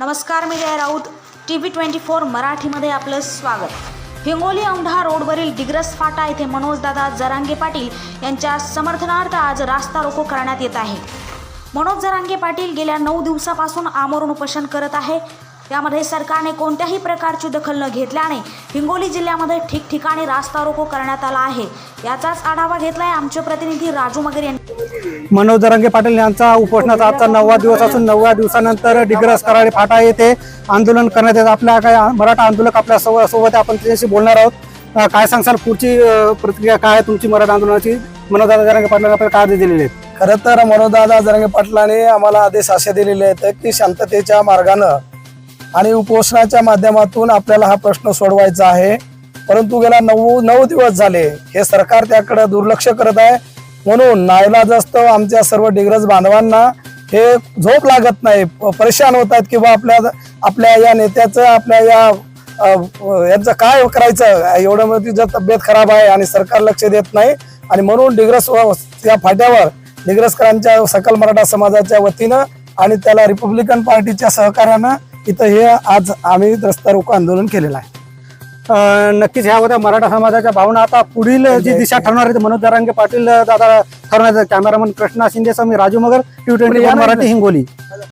नमस्कार मी Jay Raut. T V twenty four मराठीमध्ये आपलं स्वागत. हिंगोली औंढा रोडवरील डिग्रस फाटा येथे मनोजदादा जरांगे पाटील यांच्या समर्थनार्थ आज रास्ता रोको करण्यात येत आहे. मनोज जरांगे पाटील गेल्या नऊ दिवसापासून आमरण उपोषण करत आहे. त्यामध्ये सरकारने कोणत्याही प्रकारची दखल न घेतल्याने हिंगोली जिल्ह्यामध्ये ठिकठिकाणी रास्ता रोको करण्यात आला आहे. याचाच आढावा घेतलाय आमचे प्रतिनिधी राजू मगर यांनी. मनोज जरांगे पाटील यांचा उपोषणाचा आजचा नववा दिवस असून नवव्या दिवसानंतर डिग्रस कराडे फाटा येथे आंदोलन करण्यात येत. आपल्या काय मराठा आंदोलक आपल्यासोबत. आपण त्याच्याशी बोलणार आहोत. काय सांगसाल पुढची प्रतिक्रिया काय आहे तुमची मराठा आंदोलनाची? मनोज दादा जरांगे पाटील आपल्याला काय आदेश दिलेले आहेत? खरं तर मनोदादा जरंगे पाटलाने आम्हाला आदेश असे दिलेले आहेत की शांततेच्या मार्गानं आणि उपोषणाच्या माध्यमातून आपल्याला हा प्रश्न सोडवायचा आहे. परंतु गेल्या नऊ नऊ दिवस झाले. हे सरकार त्याकडे दुर्लक्ष करत आहे. म्हणून नाईलाजास्तव आमच्या सर्व डिग्रज बांधवांना हे झोप लागत नाही. प- परेशान होत आहेत किंवा आपल्या आपल्या या नेत्याचं आपल्या या यांचं काय करायचं? एवढं मोठी जर तब्येत खराब आहे आणि सरकार लक्ष देत नाही. आणि म्हणून डिग्रस व- या फाट्यावर डिग्रसकरांच्या सकल मराठा समाजाच्या वतीनं आणि त्याला रिपब्लिकन पार्टीच्या सहकार्यानं इथं हे आज आम्ही रस्ता रोको आंदोलन केलेलं आहे. अं, नक्कीच ह्या होत्या मराठा समाजाच्या भावना आता पुढील जी दिशा ठरणार आहे मनोज जरांगे पाटील दादा ठरवण्याचं कॅमेरामन कृष्णा शिंदे मी राजू मगर टी ट्वेंटी मराठी हिंगोली.